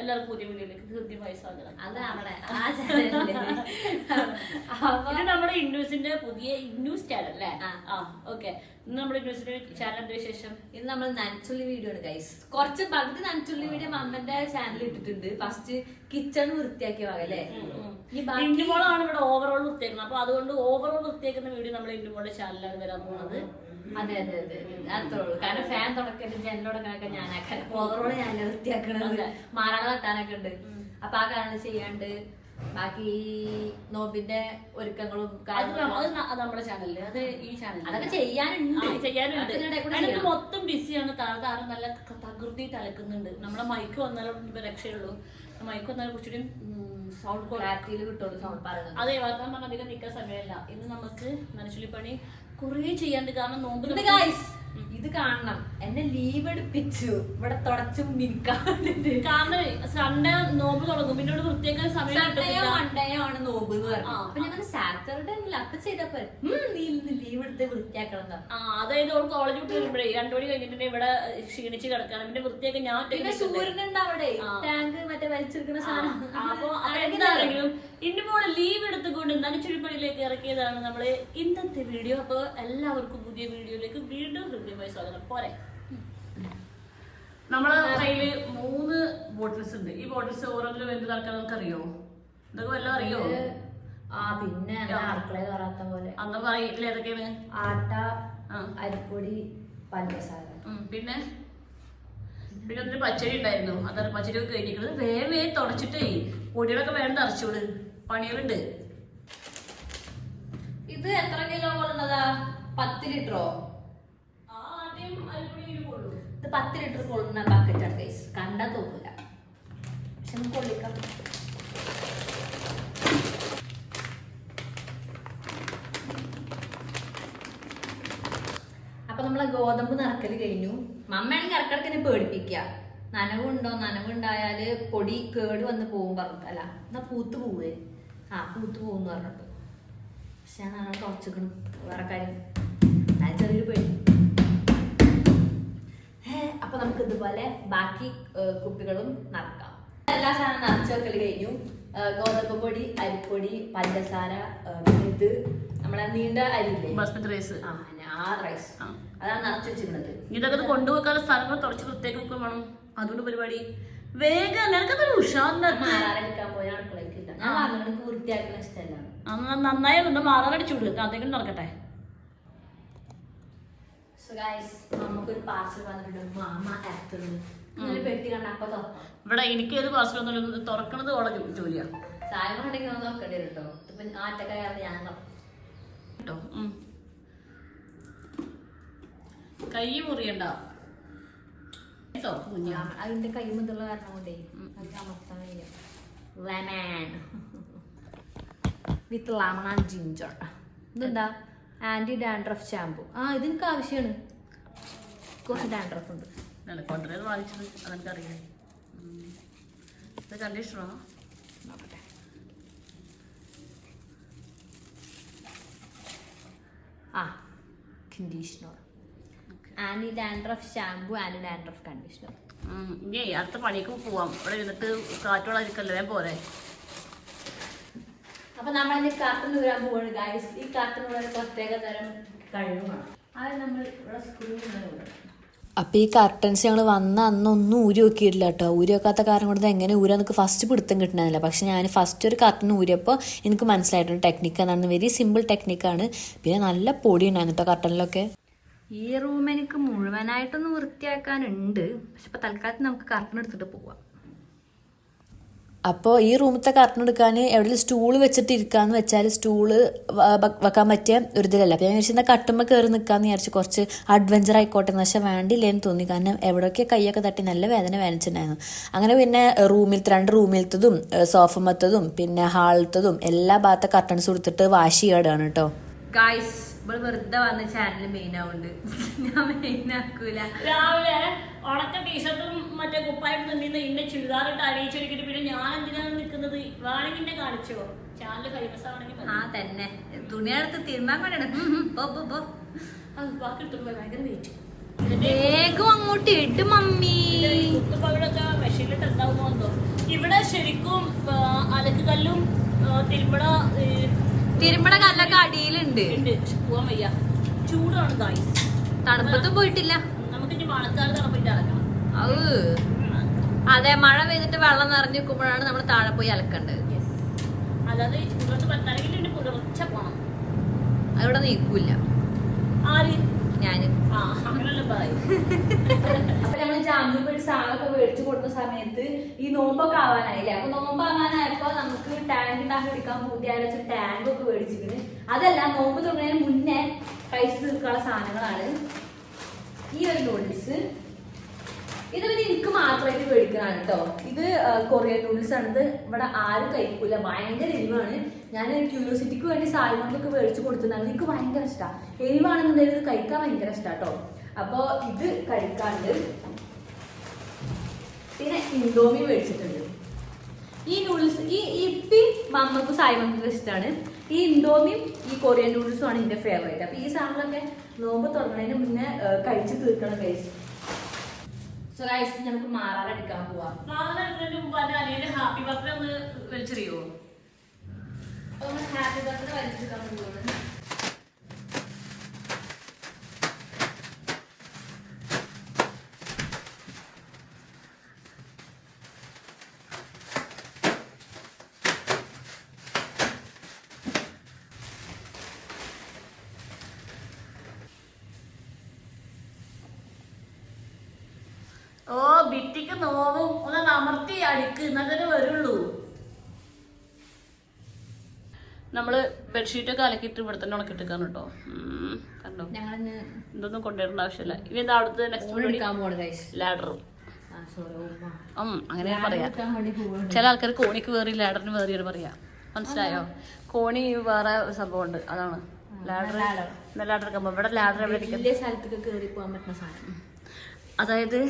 എല്ലാവർക്കും പുതിയ വീഡിയോയിലേക്ക് ഹൃദ്യമായ സ്വാഗതം. ഇത് നമ്മുടെ ഇൻഡ്യൂസിന്റെ പുതിയ ഇൻഡ്യൂസ് ചാനൽ അല്ലേ? ആ. ആ ഓക്കെ ഇന്ന് നമ്മുടെ ഇൻഡ്യൂസിന്റെ ചാനൽ എന്താ വിശേഷം? ഇത് നമ്മൾ നനച്ചുള്ളി വീഡിയോ ആണ് ഗൈസ് കുറച്ച് പകുതി നനച്ചുള്ളി വീഡിയോ അമ്മന്റെ ചാനൽ ഇട്ടിട്ടുണ്ട്. ഫസ്റ്റ് കിച്ചൺ വൃത്തിയാക്കിയ ഭാഗം അല്ലേ? ഇൻഡുമോളാണ് ഇവിടെ ഓവറോൾ വൃത്തിയാക്കുന്നത്. അപ്പൊ അതുകൊണ്ട് ഓവറോൾ വൃത്തിയാക്കുന്ന വീഡിയോ നമ്മുടെ ഇൻഡുമോളുടെ ചാനലിലാണ് വരാൻ പോകുന്നത് അതെ അതെ അതെ. അത്രേ ഉള്ളൂ. കാരണം ഫാൻ തുടക്കലും ജനലോടൊക്കെ ഞാനാക്കാൻ ഓവറോൾ ഞാൻ വൃത്തിയാക്കണത്. മാറാണ തട്ടാനൊക്കെ ഉണ്ട്. അപ്പൊ ആ കാരണം ചെയ്യാണ്ട് ബാക്കി നോമ്പിന്റെ ഒരുക്കങ്ങളും അത് നമ്മുടെ ചാനലിൽ അത് ഈ ചാനൽ അതൊക്കെ ചെയ്യാനുണ്ട്. ചെയ്യാനുണ്ട്. മൊത്തം ബിസിയാണ് താഴെ നല്ല തകൃതി തലക്കുന്നുണ്ട്. നമ്മളെ നമ്മുടെ മൈക്ക് വന്നാലും ഇപ്പൊ രക്ഷയുള്ളൂ. മൈക്ക് വന്നാലും കുറച്ചുകൂടി സൗണ്ട് ക്വാളിറ്റിയിൽ കിട്ടുള്ളൂ സൗണ്ട് പറയുന്നത്. അതെ വർത്തമാനം പറഞ്ഞാൽ അധികം നിൽക്കാൻ സമയമല്ല. ഇന്ന് നമുക്ക് മനുഷ്യപ്പണി പണി കുറേ ചെയ്യാണ്ട് കാരണം നോമ്പ് ഇത് guys, ഇത് കാണണം. എന്നെ ലീവ് എടുപ്പിച്ചു. ഇവിടെ തുടച്ചു മിനിക്കാണ്ടിട്ട് കാരണം സൺഡേ നോമ്പ് തുടങ്ങും. പിന്നെ ഇവിടെ വൃത്തിയാക്കാൻ സമയം സൺഡേയോ കിട്ടുന്നില്ല മൺഡേയോ ആണ് നോമ്പ് എന്ന് പറഞ്ഞു. അപ്പൊ ഞാൻ സാറ്റർഡേ അല്ല അപ്പൊ ചെയ്തപ്പോ നീ ഇന്ന് ലീവ് എടുത്ത് വൃത്തിയാക്കണം എന്ന് പറഞ്ഞു. ആ അതായത് ഓൾ കോളേജ് വിട്ട് വരുമ്പോഴേ രണ്ടു മണി കഴിഞ്ഞിട്ട് ഇവിടെ ക്ഷീണിച്ച് കിടക്കാണ്. പിന്നെ വൃത്തിയൊക്കെ ഞാൻ പിന്നെ അവിടെ. ആ. ടാങ്ക് മറ്റേ വലിച്ചെടുക്കുന്ന ആ, സാധനം. അപ്പൊ അപ്പൊ എന്താണെങ്കിലും ഇന്ന് മോളെ ലീവ് എടുത്തുകൊണ്ട് നനച്ചുഴിപ്പണിയിലേക്ക് ഇറക്കിയതാണ് നമ്മൾ ഇന്നത്തെ വീഡിയോ അപ്പോൾ എല്ലാവർക്കും പുതിയ വീഡിയോയിലേക്ക് വീണ്ടും ഹൃദ്യമായി സ്വാഗതം. പോരെ. നമ്മളെ കയ്യിൽ മൂന്ന് ബോട്ടിൽസ് ഉണ്ട്. ഈ ബോട്ടിൽസ് ഓരോന്നിലും എന്ത് നടക്കാൻ അറിയോ ഇതൊക്കെ വല്ലതും അറിയോ? ആ പിന്നെ അടുക്കള കയറാത്ത പോലെ. അന്ന് പറയില്ല ഏതൊക്കെയാണ് ആട്ട. അരിപ്പൊടി പഞ്ചസാര. പിന്നെ? പിന്നെ ഒന്നിന് പച്ചരി ഉണ്ടായിരുന്നു. അതാണ് പച്ചടി ഒക്കെ കഴിഞ്ഞിരിക്കുന്നത്. വേഗം വേഗം തുടച്ചിട്ടേ പൊടികളൊക്കെ വേണ്ട നിറച്ചോട് പണികളുണ്ട്. ഇത് എത്ര കിലോ കൊള്ളുന്നതാ? പത്ത് ലിറ്ററോ? ഇത് പത്ത് ലിറ്റർ കൊള്ളുന്ന ബക്കറ്റാണ് ഗൈസ് കണ്ടാ തോന്നില്ല പക്ഷെ നമുക്ക് കൊള്ളിക്കാം. അപ്പൊ നമ്മളെ ഗോതമ്പ് നിറക്കൽ കഴിഞ്ഞു. മമ്മയാണെങ്കിൽ ഇറക്കിടക്ക് എന്നെ പേടിപ്പിക്കുക. നനവുണ്ടോ? നനവുണ്ടായാൽ പൊടി കേട് വന്ന് പോകും പറഞ്ഞിട്ടല്ല എന്നാ പൂത്ത് പോവേ. ആ പൂത്ത് പോകും എന്ന് പറഞ്ഞിട്ട് പക്ഷെ ഞാൻ നാളെ തുറച്ചിക്കണം വേറെ കാര്യം ഞാൻ ചെറിയൊരു പേടി. അപ്പൊ നമുക്ക് ഇതുപോലെ ബാക്കി കുപ്പികളും നടക്കാം. എല്ലാ സാധനം നിറച്ച് വെക്കൽ കഴിഞ്ഞു. ഗോതമ്പ് പൊടി അരിപ്പൊടി പഞ്ചസാര ഇത് നമ്മളെ നീണ്ട അരിയില്ലേ? ബസ്മതി റൈസ്. ആ ആ റൈസ്. അതാണ് നിറച്ച് വെച്ചിരുന്നത് ഇതൊക്കെ കൊണ്ടുപോകാൻ സ്ഥലങ്ങൾ തുടച്ച് വൃത്തിയാക്കി വെക്കാൻ വേണം. അതുകൊണ്ട് പരിപാടി. വേഗം നിനക്കതൊരു ഉഷാറിനകത്ത് മാറാറെടുക്കാൻ പോയ കളിക്കില്ല ഞാൻ വൃത്തിയാക്കുന്ന ഇഷ്ടമല്ല. നന്നായി ഒന്ന് മാറാറടിച്ചു വിടുക അതൊക്കെ നടക്കട്ടെ നമുക്കൊരു പാർസൽ വന്നിട്ടുണ്ട്. മാമ ഇങ്ങനെ പെട്ടി കണ്ട അപ്പൊ തുറക്കാം. ഇവിടെ എനിക്ക് ഏത് പാർസൽ ഒന്നും തുറക്കണത് ഓടെ ജോലിയാണ് ജോലിയാ. സായ്മ ഉണ്ടെങ്കിൽ ഒന്ന് തുറക്കേണ്ടി വരും കേട്ടോ ഇപ്പൊ ആറ്റക്കാരാണ് ഞാൻ. കേട്ടോ. കൈ മുറിയണ്ട. അതിന്റെ കൈ മുതലുള്ള കാരണം കൊണ്ടേ അമർത്താൻ വയ്യ. Lemon with lemon and ginger. ഇതെന്താ? ആന്റി ഡാൻഡ്രഫ് ഷാമ്പു ആ ഇത് എനിക്ക് ആവശ്യമാണ് കുറച്ച് ഡാൻഡ്രഫ് ഉണ്ട്. കൊണ്ടുവരുന്നത് വാങ്ങിച്ചത്. അതെനിക്കറിയാം. ഇത് കണ്ടീഷണോ നോക്കട്ടെ. ആ conditioner anti dandruff shampoo anti dandruff conditioner ഇനി അടുത്ത പണിക്ക് പോവാം. ഇവിടെ ഇരുന്നിട്ട് കാറ്റോളായിരിക്കല്ലേ പോരെ. അപ്പൊ നമ്മൾ ഇനി കാർട്ടൺ വരാൻ പോവാണ് ഗൈസ് ഈ കാർട്ടൺ ഒരു പ്രത്യേക തരം കഴിവാണ് അത് നമ്മൾ ഇവിടെ സ്ക്രൂ അപ്പോൾ ഈ കർട്ടൻസ് ഞങ്ങൾ വന്ന അന്ന് ഒന്നും ഊരി നോക്കിയിട്ടില്ല കേട്ടോ. ഊരി വെക്കാത്ത കാരണം കൊണ്ട് എങ്ങനെ ഊരാ എനിക്ക് ഫസ്റ്റ് പിടുത്തം കിട്ടണമെന്നില്ല പക്ഷെ ഞാൻ ഫസ്റ്റ് ഒരു കർട്ടൻ ഊരിയപ്പോൾ എനിക്ക് മനസ്സിലായിട്ടുണ്ട് ടെക്നിക്ക് എന്നാണ്. വെരി സിമ്പിൾ ടെക്നിക്കാണ് പിന്നെ നല്ല പൊടി ഉണ്ടായിരുന്നു കേട്ടോ കർട്ടനിലൊക്കെ ഈ റൂം എനിക്ക് മുഴുവനായിട്ടൊന്ന് വൃത്തിയാക്കാനുണ്ട്. പക്ഷെ ഇപ്പൊ തൽക്കാലത്ത് നമുക്ക് കർട്ടൻ എടുത്തിട്ട് പോവാം. അപ്പോൾ ഈ റൂമത്തെ കർട്ടൻ എടുക്കാൻ എവിടെ സ്റ്റൂൾ വെച്ചിട്ട് ഇരിക്കാന്ന് വെച്ചാൽ സ്റ്റൂൾ വെക്കാൻ പറ്റിയ ഒരു ഇതിലല്ല. അപ്പോൾ ഞാൻ വിചാരിച്ചാൽ കട്ടുമ്പോൾ കയറി നിൽക്കാമെന്ന് വിചാരിച്ച്. കുറച്ച് അഡ്വഞ്ചർ ആയിക്കോട്ടെ എന്ന് പക്ഷേ വേണ്ടില്ലേന്ന് തോന്നി. കാരണം എവിടെയൊക്കെ കൈയൊക്കെ തട്ടി നല്ല വേദന വേദനിച്ചിട്ടുണ്ടായിരുന്നു. അങ്ങനെ പിന്നെ റൂമിൽ രണ്ട് റൂമിലത്തതും സോഫമത്തതും പിന്നെ ഹാളത്തതും എല്ലാ ഭാഗത്തെ കർട്ടൺസ് കൊടുത്തിട്ട് വാഷ് ചെയ്യാടാണ് കേട്ടോ. ഗായ്സ് ഇപ്പോൾ വെറുതെ വന്ന് ചാനൽ മെയിൻ ആവുന്നുണ്ട് ഞാൻ മെയിൻ ആക്കൂല. രാവിലെ ഉണക്ക ടീഷർട്ടും മറ്റേ കുപ്പായിട്ട് നിന്നിന്ന് ഇന്നെ ചുരിദാറിട്ട് അണിയിച്ചൊരുക്കിട്ട് പിന്നെ ഞാൻ എന്തിനാണ് നിൽക്കുന്നത് വേണമെങ്കിൽ എന്നെ കാണിച്ചോ? ചാനൽ ഫേമസ് ആണെങ്കിൽ ആ തന്നെ. തുണിയെടുത്ത് തീരുമാനം വേണ്ടിയാണ്. പോ പോ പോ. അത് ബാക്കി എടുത്തോണ്ട് ഭയങ്കര വെയിറ്റ് വേഗം അങ്ങോട്ട് ഇട് മമ്മി. കുത്തുപ്പവിടൊക്കെ മെഷീനിലിട്ട് ഉണ്ടാവുമോ ഇവിടെ ശരിക്കും അലക്കുകല്ലും തിരുമ്പട ഏ, തിരുമ്പട കല്ലൊക്കെ അടിയിലുണ്ട്. പോവാൻ വയ്യ. ചൂടാണ് തണുപ്പത്തും പോയിട്ടില്ല. നമുക്ക് തണുപ്പിട്ട് അലക്കണം. അതെ മഴ പെയ്തിട്ട് വെള്ളം നിറഞ്ഞു നിൽക്കുമ്പോഴാണ് നമ്മൾ താഴെ പോയി അലക്കേണ്ടത്. അല്ലാതെ ചൂടത്ത് പറ്റാണെങ്കിൽ പുലർച്ച പോണം. അവിടെ നീക്കൂല. ആര്? ഞാൻ. അപ്പൊ ഞങ്ങൾ ജാമ്യം പോയിട്ട് സാധനമൊക്കെ മേടിച്ചു കൊടുത്ത സമയത്ത് ഈ നോമ്പൊക്കെ ആവാനായില്ലേ? അപ്പൊ നോമ്പ് നമുക്ക് ടാങ്ക് ഉണ്ടാക്കി എടുക്കാൻ പൂതിയായ ടാങ്ക് ഒക്കെ മേടിച്ചിട്ടുണ്ട് അതല്ല നോമ്പ് തുടങ്ങുന്നതിന് മുന്നേ കഴിച്ചു തീർക്കാനുള്ള സാധനങ്ങളാണ് ഈ ഒരു നൂഡിൽസ് ഇത് പിന്നെ എനിക്ക് മാത്രമായിട്ട് മേടിക്കുന്നതാണ് കേട്ടോ ഇത് കൊറിയൻ നൂഡിൽസ് ആണ് ഇത് ഇവിടെ ആരും കഴിക്കൂല. ഭയങ്കര എരിവാണ്. ഞാൻ ക്യൂരിയോസിറ്റിക്ക് വേണ്ടി സാൽമണിലൊക്കെ മേടിച്ചു കൊടുത്തിട്ടുണ്ടായിരുന്നു എനിക്ക് ഭയങ്കര ഇഷ്ടമാണ് എരിവാണെന്നുണ്ടെങ്കിൽ ഇത് കഴിക്കാൻ ഭയങ്കര ഇഷ്ടമാണ് കേട്ടോ അപ്പോൾ ഇത് കഴിക്കാണ്ട് പിന്നെ ഇൻഡോമി മേടിച്ചിട്ടുണ്ട്. ഈ നൂഡിൽസ് ഈ ഇപ്പി മമ്മക്കും സായ്മക്കും ഇഷ്ടമാണ് ഈ ഇൻഡോമിയും ഈ കൊറിയൻ നൂഡിൽസും ആണ് എന്റെ ഫേവറേറ്റ് അപ്പോൾ ഈ സാധനങ്ങളൊക്കെ നോമ്പ് തുറന്നതിന് മുന്നേ കഴിച്ചു തീർക്കണം കഴിച്ച് സോ ഗൈസ് നമുക്ക് മാറാറെടുക്കാൻ പോവാം. മാറാൻ എടുക്കുന്നതിന് മുമ്പ് അനിയന്റെ ഹാപ്പി ബർത്ത്ഡേ ഒന്ന് വലിച്ചെറിയോ ഓ ഭിത്തിക്ക് നോവും. ഒന്ന് അമർത്തി അടിക്ക്. തന്നെ വരുള്ളൂ നമ്മൾ ബെഡ്ഷീറ്റൊക്കെ അലക്കിയിട്ട് ഇവിടെ തന്നെ ഉണക്കിട്ടിരിക്കാൻ കേട്ടോ. കണ്ടോ? ഇതൊന്നും കൊണ്ടുവരേണ്ട ആവശ്യമില്ല. ഇനി എന്താ അവിടുത്തെ നെക്സ്റ്റ് ലാഡറും അങ്ങനെ പറയാം. ചില ആൾക്കാർ കോണിക്ക് വേറെ ലാഡറിന് വേറിയാണ് പറയാ. മനസ്സിലായോ? കോണി വേറെ സംഭവമുണ്ട്. അതാണ്. ലാഡർ ലാഡർ ഇവിടെ ലാഡർ എവിടെ അതായത്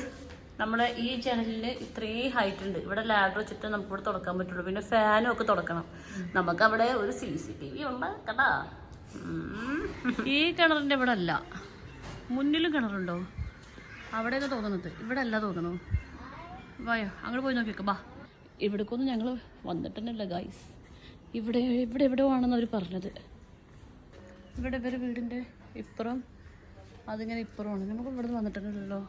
നമ്മുടെ ഈ ജനലിന് ഇത്രയും ഹൈറ്റ് ഉണ്ട്. ഇവിടെ ലാഡർ വെച്ചിട്ട് നമുക്ക് ഇവിടെ തുടക്കാൻ പറ്റുള്ളൂ. പിന്നെ ഫാനും ഒക്കെ തുടക്കണം. നമുക്ക് അവിടെ ഒരു സി സി ടി വി ഉണ്ട് കേട്ടാ ഈ കിണറിന്റെ ഇവിടെ അല്ല. മുന്നിലും കിണറുണ്ടോ? അവിടെയൊക്കെ തോന്നുന്നത്. ഇവിടെ അല്ല തോന്നുന്നു. വായോ അങ്ങോട്ട് പോയി നോക്കിയൊക്കെ ബാ. ഇവിടേക്കൊന്നും ഞങ്ങൾ വന്നിട്ടന്നല്ല ഗായ്സ് ഇവിടെ ഇവിടെ എവിടെ ആണെന്ന് അവർ പറഞ്ഞത്. ഇവിടെ ഇവരെ വീടിന്റെ ഇപ്പുറം അതിങ്ങനെ ഇപ്പുറമാണ്. നമുക്ക് ഇവിടെ നിന്ന് വന്നിട്ടുണ്ടല്ലോ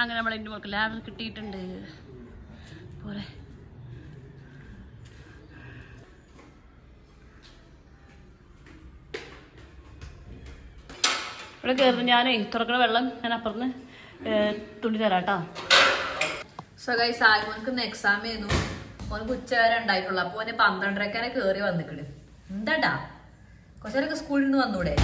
അങ്ങനെ നമ്മൾ എന്റെ മോൾക്ക് ലാഡർ കിട്ടിയിട്ടുണ്ട്. പോരെ. ഇവിടെ കയറുന്നു. ഞാനേ തുറക്കണ വെള്ളം ഞാൻ അപ്പുറന്ന് തുണി തരാം കേട്ടോ. സോ ഗൈ സാൽമോൻക്ക് ഇന്ന് എക്സാം ചെയ്യുന്നു ഓനക്ക് ഉച്ച വരെ ഉണ്ടായിട്ടുള്ളൂ. അപ്പൊ ഓന് പന്ത്രണ്ടരക്കാരെ കയറി വന്നിക്കണ്. എന്താടാ? കുറച്ചേരൊക്കെ സ്കൂളിൽ നിന്ന് വന്നൂടെ?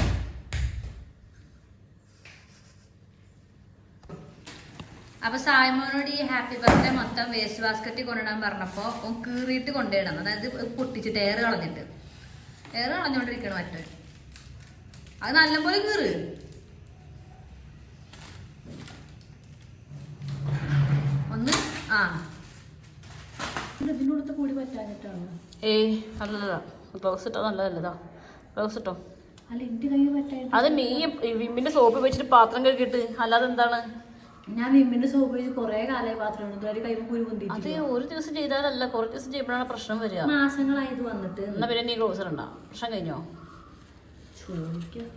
അപ്പൊ സായ്മോനോട് ഈ ഹാപ്പി ബർത്ത്ഡേ മൊത്തം വേസ്റ്റ് ബാസ്ക്കറ്റിൽ കൊണ്ടിടാൻ പറഞ്ഞപ്പോ ഓൻ കീറിയിട്ട് കൊണ്ടിടണം അതായത് പൊട്ടിച്ചിട്ട് എയർ കളഞ്ഞിട്ട്. എയർ കളഞ്ഞോണ്ടിരിക്കണം മറ്റേ. അത് നല്ലപോലെ കീറ്. ഒന്ന് ആ. ഇതിനോടത്ത് കൂടി ഏയ് നല്ലതാ. ബ്ലൗസ് ഇട്ടോ നല്ലതല്ലതാ. ബ്ലൗസ് ഇട്ടോ? അല്ല എന്റെ അത് നീ വിമ്മിന്റെ സോപ്പ് വെച്ചിട്ട് പാത്രം കഴുകിയിട്ട്. അല്ലാതെ എന്താണ് ഞാൻ വിമ്മിന്റെ സോപ്പ് വെച്ച് കൊറേ കാലമായി പാത്രം ഇതുവരെ കൈ കുരു അത് ഒരു ദിവസം ചെയ്താലല്ല കുറച്ച് ദിവസം ചെയ്യുമ്പോഴാണ് പ്രശ്നം വരിക. മാസങ്ങളായി ഇത് വന്നിട്ട്. എന്നാ പിന്നെ നീ ക്ലോസർ ഉണ്ടോ പ്രശ്നം കഴിഞ്ഞോ? ചോദിക്കാം.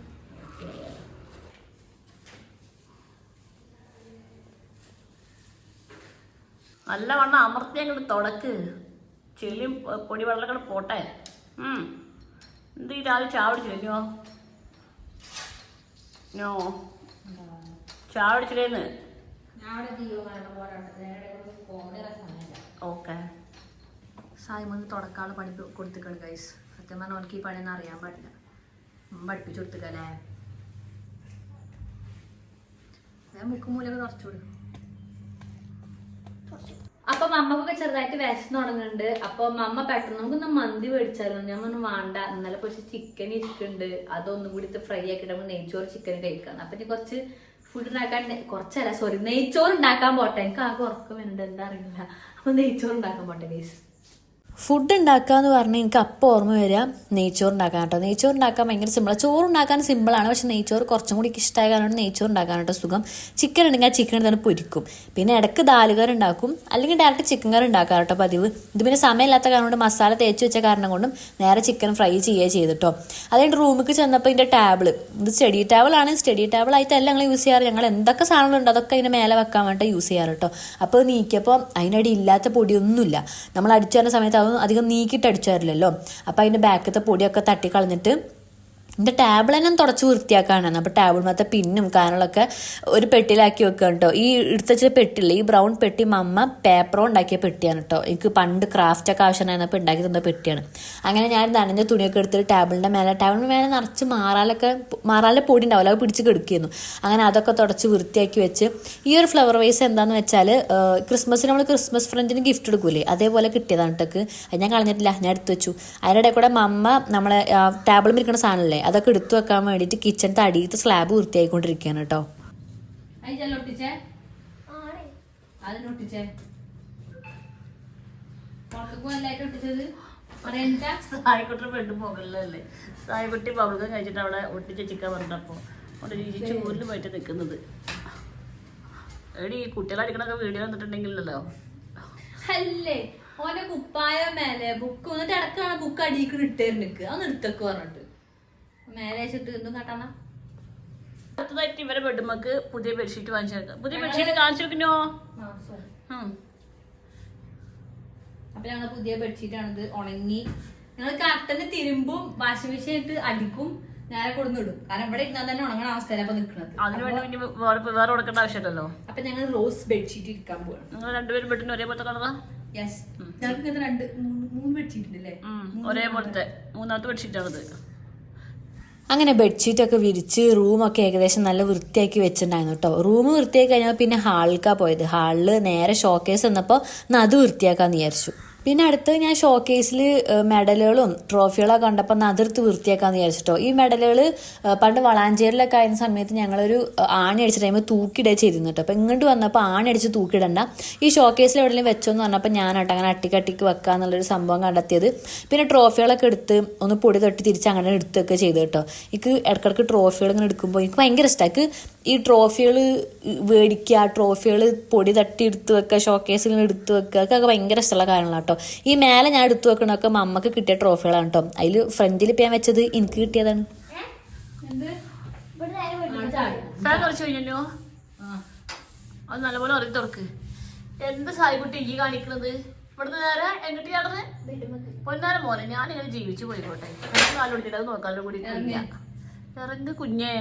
നല്ല വണ്ണം അമർത്തി അങ്ങോട്ട് തുടക്ക്. ചെളിയും ഏ, പൊടി വെള്ളങ്ങൾ പോട്ടെ. ഉം. എന്ത് ഈ രാവിലെ ചാവടിച്ചില്ലോ? ഞോ ചാവടിച്ചില്ലേന്ന്? ഓക്കെ സായ്മോന് തുടക്കാൾ പണി കൊടുത്തിക്കണം ഗൈസ് സത്യം പറഞ്ഞാൽ എനിക്ക് ഈ പണിയൊന്നും അറിയാൻ പാടില്ല. പഠിപ്പിച്ചു കൊടുത്തിക്കല്ലേ ഞാൻ മുക്കും മൂലൊക്കെ തുറച്ചു കൊടുക്കും അപ്പൊ മമ്മക്കൊക്കെ ചെറുതായിട്ട് വിശന്ന് തുടങ്ങുന്നുണ്ട്. അപ്പൊ മമ്മ പെട്ടെന്ന് നമുക്കൊന്ന് മന്തി മേടിച്ചായിരുന്നു. ഞാൻ ഒന്നും വേണ്ട ഇന്നലെ കുറച്ച് ചിക്കൻ ഇരിക്കുന്നുണ്ട്. അതൊന്നും കൂടി ഫ്രൈ ആക്കിയിട്ട് നമ്മൾ നെയ്ച്ചോറ് ചിക്കൻ കഴിക്കാം അപ്പൊ ഇനി കുറച്ച് ഫുഡ് ഉണ്ടാക്കാൻ കുറച്ചല്ല സോറി നെയ്ച്ചോറ് ഉണ്ടാക്കാൻ പോട്ടെ. എനിക്ക് ആകെ ഉറക്കം വരുന്നുണ്ട് എന്താ അറിയില്ല. അപ്പൊ നെയ്ച്ചോറ് ഉണ്ടാക്കാൻ പോട്ടെ ഗൈസ് ഫുഡ് ഉണ്ടാക്കുക എന്ന് പറഞ്ഞാൽ എനിക്ക് അപ്പോൾ ഓർമ്മ വരിക നെയ്ച്ചോറ് ഉണ്ടാക്കാൻ കേട്ടോ. നെയ്ച്ചോറ് ഉണ്ടാക്കാൻ ഭയങ്കര സിമ്പിളാണ് ചോറ് ഉണ്ടാക്കാൻ സിമ്പിളാണ് പക്ഷേ നെയ്ച്ചോറ് കുറച്ചും കൂടി ഇഷ്ടമായ കാരണം നെയ്ച്ചോറ് ഉണ്ടാക്കാൻ കേട്ടോ സുഖം. ചിക്കൻ ഉണ്ടെങ്കിൽ ആ ചിക്കൻ തന്നെ പൊരിക്കും. പിന്നെ ഇടയ്ക്ക് ദാലുകറി ഉണ്ടാക്കും. അല്ലെങ്കിൽ ഡയറക്റ്റ് ചിക്കൻ കറി ഉണ്ടാക്കാം കേട്ടോ പതിവ്. ഇത് പിന്നെ സമയമില്ലാത്ത കാരണം കൊണ്ട് മസാല തേച്ച് വെച്ച കാരണം കൊണ്ടും നേരെ ചിക്കൻ ഫ്രൈ ചെയ്യുക ചെയ്തിട്ടോ അതുകൊണ്ട് റൂമിൽ ചെന്നപ്പോൾ ഇതിന്റെ ടേബിൾ ഇത് സ്റ്റഡി ടേബിളാണ് സ്റ്റഡി ടേബിൾ എല്ലാം ഞങ്ങൾ യൂസ് ചെയ്യാറ്. ഞങ്ങൾ എന്തൊക്കെ സാധനങ്ങളുണ്ട് അതൊക്കെ അതിന്റെ മേലെ വെക്കാൻ വേണ്ടി യൂസ് ചെയ്യാറ് കേട്ടോ. അപ്പോൾ നീക്കിയപ്പോൾ അതിനടി ഇല്ലാത്ത പൊടിയൊന്നുമില്ല. നമ്മൾ അടിച്ചു വരുന്ന സമയത്ത് അധികം നീക്കിയിട്ട് അടിച്ചു വരില്ലല്ലോ അപ്പോൾ അതിന്റെ ബാക്കത്തെ പൊടിയൊക്കെ തട്ടിക്കളഞ്ഞിട്ട് എന്റെ ടേബിൾ തന്നെ തുടച്ച് വൃത്തിയാക്കാനാണ്. അപ്പോൾ ടേബിൾ മറ്റേ പിന്നും കാനലൊക്കെ ഒരു പെട്ടിയിലാക്കി വെക്കുക കേട്ടോ ഈ എടുത്ത പെട്ടില്ല ഈ ബ്രൗൺ പെട്ടി മമ്മ പേപ്പറോ ഉണ്ടാക്കിയ പെട്ടിയാണ് കേട്ടോ എനിക്ക് പണ്ട് ക്രാഫ്റ്റ് ഒക്കെ ആവശ്യമായിരുന്നപ്പോൾ ഉണ്ടാക്കി തന്ന പെട്ടിയാണ്. അങ്ങനെ ഞാൻ നനഞ്ഞ തുണിയൊക്കെ എടുത്തിട്ട് ടേബിളിന്റെ മേലെ ടേബിളിന് മേലെ നിറച്ച് മാറാലൊക്കെ മാറാലെ പൊടി ഉണ്ടാവില്ല അത് പിടിച്ച് കെടുക്കുന്നു. അങ്ങനെ അതൊക്കെ തുടച്ച് വൃത്തിയാക്കി വെച്ച്. ഈ ഒരു ഫ്ലവർ വൈസ് എന്താന്ന് വെച്ചാൽ ക്രിസ്മസിന് നമ്മൾ ക്രിസ്മസ് ഫ്രണ്ടിന് ഗിഫ്റ്റ് എടുക്കൂലേ? അതേപോലെ കിട്ടിയതാണ് അത് ഞാൻ കളഞ്ഞിട്ടില്ല ഞാൻ എടുത്തു വെച്ചു. അതിനിടെ കൂടെ മമ്മ നമ്മളെ ടേബിളിൽ ഇരിക്കുന്ന സാധനമല്ലേ അതൊക്കെ എടുത്തു വെക്കാൻ വേണ്ടിയിട്ട് കിച്ചൺ അടിയിലത്തെ സ്ലാബ് വൃത്തിയായിക്കൊണ്ടിരിക്കുകയാണ് കേട്ടോ. സായിക്കുട്ടി പെണ്ണ് മുകളിലല്ലേ. സായിക്കുട്ടി പൗർക്കം കഴിച്ചിട്ട് അവിടെ ഒട്ടിച്ച് ചിക്കൻ പറഞ്ഞപ്പോൾ അവിടെ ചൂരിൽ പോയിട്ട് നിൽക്കുന്നത് എടി ഈ കുട്ടികളടിക്കണൊക്കെ വീഡിയോ വന്നിട്ടുണ്ടെങ്കിലല്ലോ അല്ലേ? ഓന്റെ കുപ്പായ മേലെ ബുക്ക് എന്നിട്ട് ഇടക്കാണ് ബുക്ക് അടിയിക്ക് ഇട്ടേര് നിക്ക്. അതൊന്ന് എടുത്തേക്ക് പറഞ്ഞിട്ട്. മേലെ വെച്ചിട്ട് എന്തും കാട്ടാനാ. അടുത്തതായിട്ട് ഇവരെ ബെഡ്മക്ക് പുതിയ ബെഡ്ഷീറ്റ് വാങ്ങിച്ചെടുക്കാം. പുതിയ ബെഡ്ഷീറ്റ് കാണിച്ചു വെക്കണോ അപ്പൊ ഞങ്ങൾ പുതിയ ബെഡ്ഷീറ്റ് ആണിത് ഉണങ്ങി. ഞങ്ങൾ കട്ടന് തിരുമ്പും വാഷിംഗ് മെഷീൻ ഇട്ട് അടിക്കും നേരെ കൊടുന്നിടും കാരണം ഇവിടെ ഇരുന്നാൽ തന്നെ ഉണങ്ങണ അവസ്ഥയിലാണ് അപ്പൊ നിക്കണത്. അതിന് വേണ്ടി ഇനി വേറെ വേറെ കൊടുക്കേണ്ട ആവശ്യമില്ലല്ലോ? അപ്പൊ ഞങ്ങൾ റോസ് ബെഡ്ഷീറ്റ് ഇരിക്കാൻ പോവാണ്. നിങ്ങൾ രണ്ടുപേരും ബെഡിന് ഒരേപോലത്തെ കളറാ യെസ് ഞങ്ങൾക്ക് രണ്ട് മൂന്ന് ബെഡ്ഷീറ്റ് ഉണ്ട് അല്ലേ ഒരേപോലത്തെ. മൂന്നാമത്തെ ബെഡ്ഷീറ്റാണിത് അങ്ങനെ ബെഡ്ഷീറ്റൊക്കെ വിരിച്ച് റൂമൊക്കെ ഏകദേശം നല്ല വൃത്തിയാക്കി വെച്ചിട്ടുണ്ടായിരുന്നു കേട്ടോ. റൂം വൃത്തിയാക്കി കഴിഞ്ഞപ്പോൾ പിന്നെ ഹാളിലേക്കാണ് പോയത്. ഹാളിൽ നേരെ ഷോക്കേസ് വന്നപ്പോൾ എന്നാൽ അത് വൃത്തിയാക്കാമെന്ന് വിചാരിച്ചു. പിന്നെ അടുത്ത് ഞാൻ ഷോക്കേസിൽ മെഡലുകളും ട്രോഫികളൊക്കെ കണ്ടപ്പോൾ അതിർത്ത് വൃത്തിയാക്കാന്ന് വിചാരിച്ചിട്ടോ. ഈ മെഡലുകൾ പണ്ട് വളാഞ്ചേരിലൊക്കെ ആയിരുന്ന സമയത്ത് ഞങ്ങളൊരു ആണി അടിച്ച ടൈമിൽ തൂക്കിടുക ചെയ്തിരുന്നു അപ്പോൾ ഇങ്ങോട്ട് വന്നപ്പോൾ ആണി അടിച്ച് തൂക്കിയിടണ്ട. ഈ ഷോക്കേസിൽ എവിടെയെങ്കിലും വെച്ചോന്ന് പറഞ്ഞപ്പോൾ ഞാനാട്ടോ അങ്ങനെ അട്ടിക്കട്ടിക്ക് വെക്കുക എന്നുള്ളൊരു സംഭവം കണ്ടെത്തിയത്. പിന്നെ ട്രോഫികളൊക്കെ എടുത്ത് ഒന്ന് പൊടി തൊട്ടി തിരിച്ച് അങ്ങനെ എടുത്തൊക്കെ ചെയ്തു കേട്ടോ. എനിക്ക് ഇടയ്ക്കിടയ്ക്ക് ട്രോഫികൾ ഇങ്ങനെ എടുക്കുമ്പോൾ എനിക്ക് ഭയങ്കര ഇഷ്ടമാണ് ഈ ട്രോഫികൾ മേടിക്കുക ട്രോഫികൾ പൊടി തട്ടി എടുത്ത് വെക്കുക ഷോക്കേസിൽ എടുത്തു വെക്കുക ഒക്കെ ഭയങ്കര ഇഷ്ടമുള്ള കാര്യങ്ങളാണ് കേട്ടോ. ഈ മേലെ ഞാൻ എടുത്തു വെക്കണതൊക്കെ അമ്മയ്ക്ക് കിട്ടിയ ട്രോഫികളാണ് കേട്ടോ. അതിൽ ഫ്രണ്ടിൽ ഇപ്പം ഞാൻ വെച്ചത് എനിക്ക് കിട്ടിയതാണ്. അത് നല്ലപോലെ ഉറങ്ങി തുറക്ക്. എന്ത് സായിക്കുട്ടി ഈ കാണിക്കണത്? ഇവിടുന്ന് നേരെ എങ്ങോട്ട് ചാടുന്നത് പൊന്നാരം മോനെ ഞാൻ ഇങ്ങനെ ജീവിച്ചു പോയിക്കോട്ടെ. കാലം കൊടുത്തിട്ട് അത് നോക്കാനും കൂടി ഇറങ്ങ് കുഞ്ഞേ?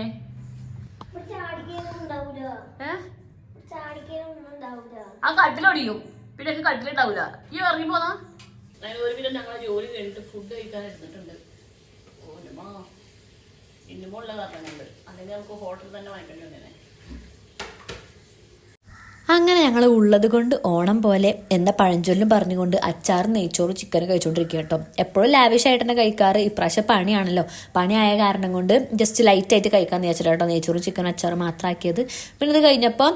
ആ കട്ടിലൊടിയും. പിന്നെ കട്ടിലുണ്ടാവൂല. ഈ ഇറങ്ങി പോന്നാ? ഒരു പിന്നെ ഞങ്ങളെ ജോലി കഴിഞ്ഞിട്ട് ഫുഡ് കഴിക്കാൻ എടുത്തിട്ടുണ്ട് ഓനുമാ ഇന്നുമുള്ള കാരണങ്ങളുണ്ട് അല്ലെങ്കിൽ നമുക്ക് ഹോട്ടലിൽ തന്നെ വാങ്ങിക്കേണ്ടി വന്നേനെ. ഞങ്ങൾ ഉള്ളത് കൊണ്ട് ഓണം പോലെ എന്ന പഴഞ്ചൊല്ലും പറഞ്ഞുകൊണ്ട് അച്ചാർ നെയ്ച്ചോറും ചിക്കൻ കഴിച്ചുകൊണ്ടിരിക്കുക കേട്ടോ. എപ്പോഴും ലാവിഷായിട്ട് തന്നെ കഴിക്കാറ്. ഇപ്രാവശ്യം പണിയാണല്ലോ. പണിയായ കാരണം കൊണ്ട് ജസ്റ്റ് ലൈറ്റായിട്ട് കഴിക്കാമെന്ന് വിചാരിച്ചിട്ട് കേട്ടോ നെയ്ച്ചോറും ചിക്കൻ അച്ചാറും മാത്രമാക്കിയത് പിന്നെ ഇത് കഴിഞ്ഞപ്പോൾ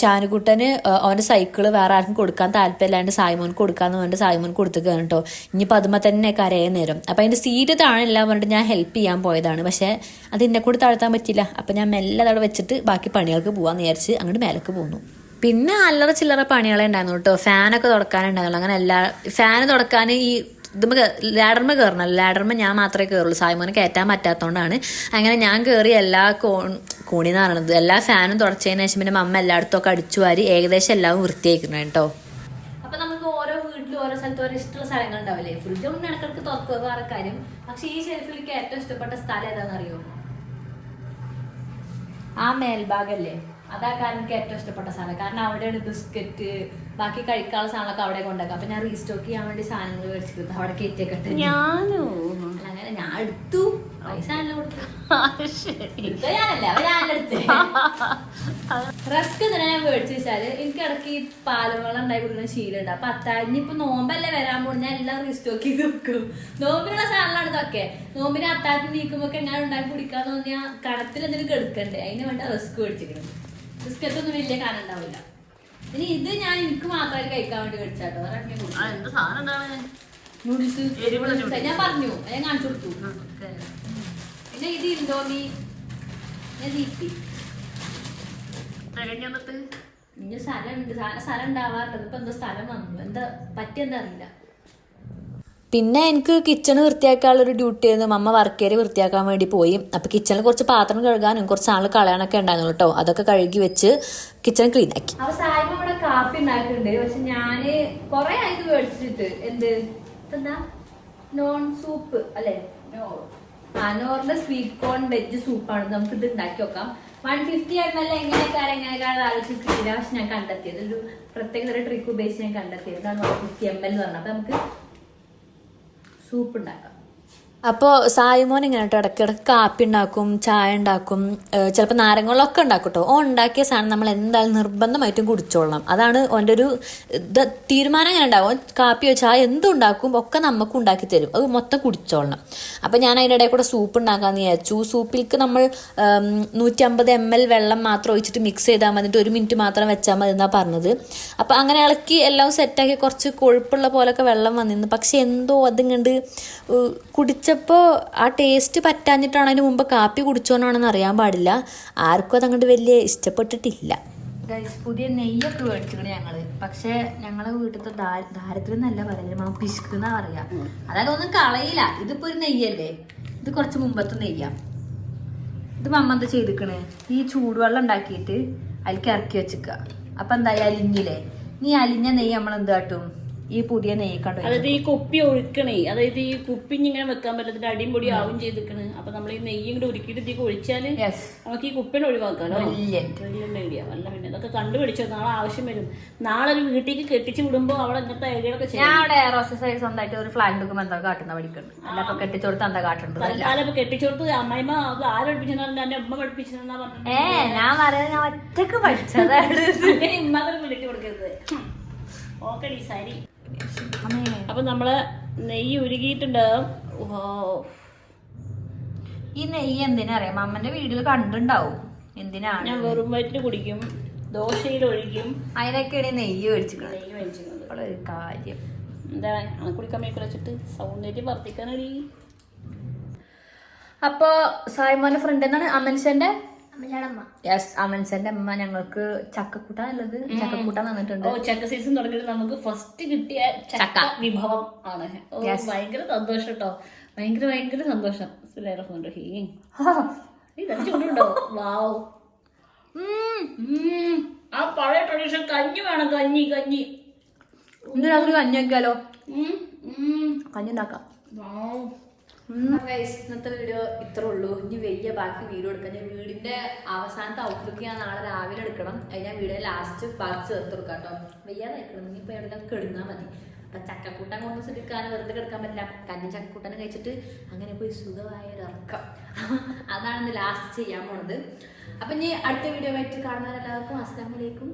ഷാനുകുട്ടന് അവന്റെ സൈക്കിൾ വേറെ ആർക്കും കൊടുക്കാൻ താല്പര്യമില്ലാണ്ട് സായ്മോൻ കൊടുക്കാന്ന് പറഞ്ഞിട്ട് സായ്മോൻ കൊടുത്തുക കേട്ടോ. ഇനിയിപ്പോൾ അതുമ്പോൾ തന്നെ കരയെ നേരം. അപ്പോൾ അതിന്റെ സീറ്റ് താഴെല്ലാം പറഞ്ഞിട്ട് ഞാൻ ഹെൽപ്പ് ചെയ്യാൻ പോയതാണ്. പക്ഷേ അത് എന്നെ കൂടി താഴ്ത്താൻ പറ്റില്ല അപ്പോൾ ഞാൻ മെല്ലെ അവിടെ വെച്ചിട്ട് ബാക്കി പണികൾക്ക് പോകാമെന്ന് വിചാരിച്ച് അങ്ങോട്ട് മേലേക്ക് പോന്നു. പിന്നെ അല്ലറ ചില്ലറ പണികളെ ഉണ്ടായിരുന്നു കേട്ടോ ഫാനൊക്കെ തുടക്കാനുണ്ടായിരുന്നു. അങ്ങനെ എല്ലാ ഫാന് തുടക്കാൻ ഈ ഇതുമ്മ ലാഡർമ കയറണം ലാഡർമ ഞാൻ മാത്രമേ കയറുള്ളൂ സായ്മോനെ കയറ്റാൻ പറ്റാത്തതുകൊണ്ടാണ് അങ്ങനെ ഞാൻ കയറി എല്ലാ കോൺ കോണി എന്ന് പറയണത്. എല്ലാ ഫാനും തുടച്ചതിന് ശേഷം പിന്നെ മമ്മ എല്ലായിടത്തും ഒക്കെ അടിച്ചു വാരി ഏകദേശം എല്ലാം വൃത്തിയായിരിക്കുന്നു കേട്ടോ അപ്പൊ നമുക്ക് ഓരോ വീട്ടിലും ഓരോ സ്ഥലത്ത് ഓരോ ഇഷ്ടമുള്ള സ്ഥലങ്ങൾ ഉണ്ടാവില്ലേ ഫ്രിഡ്ജ് ഒന്നും ഇടക്കിടക്ക് തുറക്കുക വേറെ കാര്യം. പക്ഷെ ഈ ഷെൽഫിൽ എനിക്ക് ഏറ്റവും ഇഷ്ടപ്പെട്ട സ്ഥലം ഏതാണെന്ന് അറിയോ ആ മേൽഭാഗല്ലേ? അതാ കാരണം എനിക്ക് ഏറ്റവും ഇഷ്ടപ്പെട്ട സാധനം. കാരണം അവിടെയാണ് ബിസ്ക്കറ്റ് ബാക്കി കഴിക്കാനുള്ള സാധനങ്ങളൊക്കെ അവിടെ കൊണ്ടാക്കാം അപ്പൊ ഞാൻ റീസ്റ്റോക്ക് ചെയ്യാൻ വേണ്ടി സാധനങ്ങൾ മേടിച്ചിട്ട് അവിടെ കയറ്റിയൊക്കെ ഞാനോ? അങ്ങനെ ഞാൻ എടുത്തു. പൈസ റസ്ക് തന്നെ ഞാൻ മേടിച്ചു വെച്ചാൽ എനിക്ക് ഇടയ്ക്ക് ഈ പാലവെള്ളം ഉണ്ടായി കൊടുക്കുന്ന ശീലമുണ്ട് അപ്പൊ അത്താഴിന് ഇപ്പൊ നോമ്പല്ലേ വരാൻ പോകും ഞാൻ എല്ലാം റീസ്റ്റോക്ക് ചെയ്ത് വെക്കും. നോമ്പിനുള്ള സാധനങ്ങളാണ് ഇതൊക്കെ. നോമ്പിന് അത്താഴത്തിന് നീക്കുമ്പോ ഒക്കെ ഞാൻ ഉണ്ടാക്കി കുടിക്കാന്ന് തോന്നിയാൽ കടത്തിൽ എന്തെങ്കിലും കെടുക്കണ്ടേ. അതിന് വേണ്ട റിസ്ക് മേടിച്ചിരിക്കണം ബിസ്ക്കറ്റ് ഒന്നും വലിയ കാരണം ഉണ്ടാവില്ല ഇനി ഇത് ഞാൻ എനിക്ക് മാത്രമായിട്ട് കഴിക്കാൻ വേണ്ടി മേടിച്ചാട്ടോ. എന്താണ്? നൂഡിൽസ്. ഞാൻ പറഞ്ഞു ഞാൻ കാണിച്ചു കൊടുത്തു. പിന്നെ ഇത് ഇൻഡോമി. ഞാൻ തീറ്റി ഇനി സ്ഥലം ഉണ്ട്. സ്ഥലം ഉണ്ടാവാറുണ്ട്. ഇപ്പൊ എന്താ സ്ഥലം വന്നു. എന്താ പറ്റിയെന്താ അറിയില്ല. പിന്നെ എനിക്ക് വൃത്തിയാക്കാനുള്ള ഒരു ഡ്യൂട്ടി ആയിരുന്നു. മമ്മ വർക്കേരി വൃത്തിയാക്കാൻ വേണ്ടി പോയി. അപ്പോൾ കിച്ചണിൽ കുറച്ച് പാത്രം കഴുകാനും കുറച്ച് ആൾ കളയാനൊക്കെ ഉണ്ടായിരുന്നു കേട്ടോ. അതൊക്കെ കഴുകി വെച്ച് കിച്ചൺ ക്ലീൻ ആക്കി. ഇവിടെ കാപ്പി ഉണ്ടാക്കുന്നുണ്ട്. പക്ഷെ ഞാൻ കൊറേ ആയിട്ട് മേടിച്ചിട്ട്. എന്ത്? എന്താ നോൺ സൂപ്പ് അല്ലെ? നോറിന്റെ സ്വീറ്റ് കോൺ വെജ് സൂപ്പാണ് നമുക്ക് ഇത് ഉണ്ടാക്കി നോക്കാം. വൺ ഫിഫ്റ്റി എം എൽ എങ്ങനെയൊക്കെ എങ്ങനെയൊക്കെയാണ് ആലോചിച്ചിട്ടില്ല പക്ഷെ ഞാൻ കണ്ടെത്തിയത്. ഒരു പ്രത്യേക തരം ട്രിക്ക് ഉപയോഗിച്ച് ഞാൻ കണ്ടെത്തിയത്. വൺ ഫിഫ്റ്റി എം എൽ എന്ന് പറഞ്ഞത്. അപ്പൊ നമുക്ക് സൂപ്പ് ഉണ്ടാക്കാം. അപ്പോൾ സായിമോൻ ഇങ്ങനെ കേട്ടോ ഇടയ്ക്കിടയ്ക്ക് കാപ്പി ഉണ്ടാക്കും ചായ ഉണ്ടാക്കും ചിലപ്പോൾ നാരങ്ങളൊക്കെ ഉണ്ടാക്കും കേട്ടോ ഓ ഉണ്ടാക്കിയ സാധനം നമ്മൾ എന്തായാലും നിർബന്ധമായിട്ടും കുടിച്ചോളണം. അതാണ് ഓന്റെ ഒരു തീരുമാനം അങ്ങനെ ഉണ്ടാകും കാപ്പിയോ ചായ എന്തും ഉണ്ടാക്കും ഒക്കെ നമുക്ക് ഉണ്ടാക്കി തരും. അത് മൊത്തം കുടിച്ചോളണം. അപ്പോൾ ഞാൻ അതിന്റെ ഇടയിൽ കൂടെ സൂപ്പ് ഉണ്ടാക്കാമെന്ന് വിചാരിച്ചു. സൂപ്പിലേക്ക് നമ്മൾ നൂറ്റമ്പത് എം എൽ വെള്ളം മാത്രം ഒഴിച്ചിട്ട് മിക്സ് ചെയ്താൽ മതിട്ട് ഒരു മിനിറ്റ് മാത്രം വെച്ചാൽ മതി എന്നാണ് പറഞ്ഞത്. അപ്പോൾ അങ്ങനെ ഇളക്കി എല്ലാം സെറ്റാക്കി കുറച്ച് കൊഴുപ്പുള്ള പോലൊക്കെ വെള്ളം വന്നിരുന്നു. പക്ഷെ എന്തോ അതിങ്ങണ്ട് കുടിച്ചപ്പോൾ ആ ടേസ്റ്റ് പറ്റാഞ്ഞിട്ടാണ് അതിന് മുമ്പ് കാപ്പി കുടിച്ചോന്നാണെന്ന് അറിയാൻ പാടില്ല. ആർക്കും അതങ്ങോട്ട് വലിയ ഇഷ്ടപ്പെട്ടിട്ടില്ല. പുതിയ നെയ്യൊക്കെ മേടിച്ചിട്ടുണ്ട് ഞങ്ങൾ. പക്ഷെ ഞങ്ങളെ വീട്ടിലത്തെ ദാരിദ്ര്യം എന്നല്ല പറയുന്നത്. നമ്മൾ പിശുക്കുന്ന പറയാ. അതായത് ഒന്നും കളയില്ല. ഇതിപ്പോ ഒരു നെയ്യല്ലേ? ഇത് കുറച്ച് മുമ്പത്തെ നെയ്യാ. ഇത് മമ്മ എന്താ ചെയ്തിക്കണേ ഈ ചൂടുവെള്ളം ഉണ്ടാക്കിയിട്ട് അതിലേക്ക് ഇറക്കി വെച്ചിക്ക അപ്പൊ എന്തായി? അലിഞ്ഞില്ലേ? നീ അലിഞ്ഞ നെയ്യ് നമ്മൾ എന്ത് കാട്ടും? ഈ പുതിയ നെയ്യ് കണ്ടു അതായത് ഈ കുപ്പി ഒഴുക്കണേ അതായത് ഈ കുപ്പി ഇങ്ങനെ വെക്കാൻ പറ്റത്തില്ല അടിയും പൊടി ആവും ചെയ്തിക്കണ് അപ്പൊ നമ്മൾ ഈ നെയ്യും കൂടെ ഒരുക്കിയിട്ട് ഇതിൽ ഒഴിച്ചാൽ നമുക്ക് ഈ കുപ്പിനെ ഒഴിവാക്കാലോ? Brilliant. വലിയ ഐഡിയ വല്ല പിന്നെ ഇതൊക്കെ കണ്ടുപിടിച്ചോ നാളെ ആവശ്യം വരും. നാളെ ഒരു വീട്ടിലേക്ക് കെട്ടിച്ചു വിടുമ്പോ അവിടെ ഇങ്ങനത്തെ ഐഡിയകളൊക്കെ ഞാൻ അവിടെ റോസസ് സ്വന്തമായിട്ട് ഒരു ഫ്ലാഗ് എടുക്കുമ്പോൾ എന്താ കാട്ടുന്ന പഠിക്കുന്നുണ്ട് അല്ല അപ്പൊ കെട്ടിച്ചോടുത്ത് എന്താ കാട്ടുന്നത് ഇപ്പൊ കെട്ടിച്ചോടത്ത് അമ്മായിമ്മ അത് ആര് പഠിപ്പിച്ചെന്നാ എന്റെ അമ്മ പഠിപ്പിച്ചെന്നാ പറഞ്ഞത്. ഏ ഞാൻ പറയുന്നത് ഞാൻ ഒറ്റയ്ക്ക് പഠിച്ചതാണ്. ഇമ്മാതിരി വിളിച്ചു കൊടുക്കരുത്. ഓക്കെ സരി. അപ്പൊ നമ്മൾ നെയ്യ് ഉരുകിയിട്ടുണ്ടാവും. ഈ നെയ്യ് എന്തിനാ അറിയാം അമ്മന്റെ വീഡിയോയിൽ കണ്ടുണ്ടാവും. എന്തിനാണ്? ഞാൻ വെറും വയറ്റിൽ കുടിക്കും. ദോശയിൽ ഒഴിക്കും. അതിനൊക്കെയാണ് നെയ്യ് ഒഴിച്ചിരിക്കുന്നത് നെയ്യ് ഒഴിച്ചിരിക്കുന്നത് ഒരു കാര്യം. എന്താ? കുടിക്കാൻ മേക്ക് വെച്ചിട്ട് സൗന്ദര്യം വർദ്ധിക്കാനടി അപ്പോ സായ്മോന്റെ ഫ്രണ്ട് എന്നാണ് അമൻസന്റെ യെസ് അമൻസന്റെ അമ്മ ഞങ്ങൾക്ക് ചക്കക്കൂട്ടാൻ ഉള്ളത്. ചക്കക്കൂട്ടാൻ നന്നിട്ടുണ്ട് ചക്ക സീസൺ തുടങ്ങിയിട്ട് നമുക്ക് ഫസ്റ്റ് കിട്ടിയ ചക്ക വിഭവം ആണ്. ഭയങ്കര സന്തോഷം കേട്ടോ ഭയങ്കര ഭയങ്കര സന്തോഷം. ചൂടുണ്ടോ വാവ്. ആ പഴയ ട്രഡീഷൻ കഞ്ഞി വേണം കഞ്ഞി കഞ്ഞി. ഇന്ന് രാത്രി കഞ്ഞി. ഉം. കഞ്ഞി ഉണ്ടാക്കാം. വാവ് ഇന്നത്തെ വീഡിയോ ഇത്ര ഉള്ളൂ. ഇനി വലിയ ബാക്കി വീഡിയോ എടുക്കാം ഞാൻ വീടിന്റെ അവസാനത്തെ ഔട്ട്ലുക്ക് ഞാൻ നാളെ രാവിലെ എടുക്കണം. ഞാൻ വീഡിയോ ലാസ്റ്റ് പാർട്ട് ചേർത്ത് കൊടുക്കാം കേട്ടോ വയ്യാതെ നിൽക്കണം. ഇനിയിപ്പോ എവിടെ കെടുന്നാൽ മതി. അപ്പൊ ചക്കക്കൂട്ടൻ കൊണ്ട് സുഖിക്കാൻ വെറുതെ കിടക്കാൻ പറ്റില്ല. കഞ്ഞി ചക്കക്കൂട്ടനെ കഴിച്ചിട്ട് അങ്ങനെ പോയി സുഖമായ ഒരു അതാണ് ഇന്ന് ലാസ്റ്റ് ചെയ്യാൻ പോണത്. അപ്പൊ ഇനി അടുത്ത വീഡിയോ ആയിട്ട് കാണുന്നവരെല്ലാവർക്കും അസ്സാം വലൈക്കും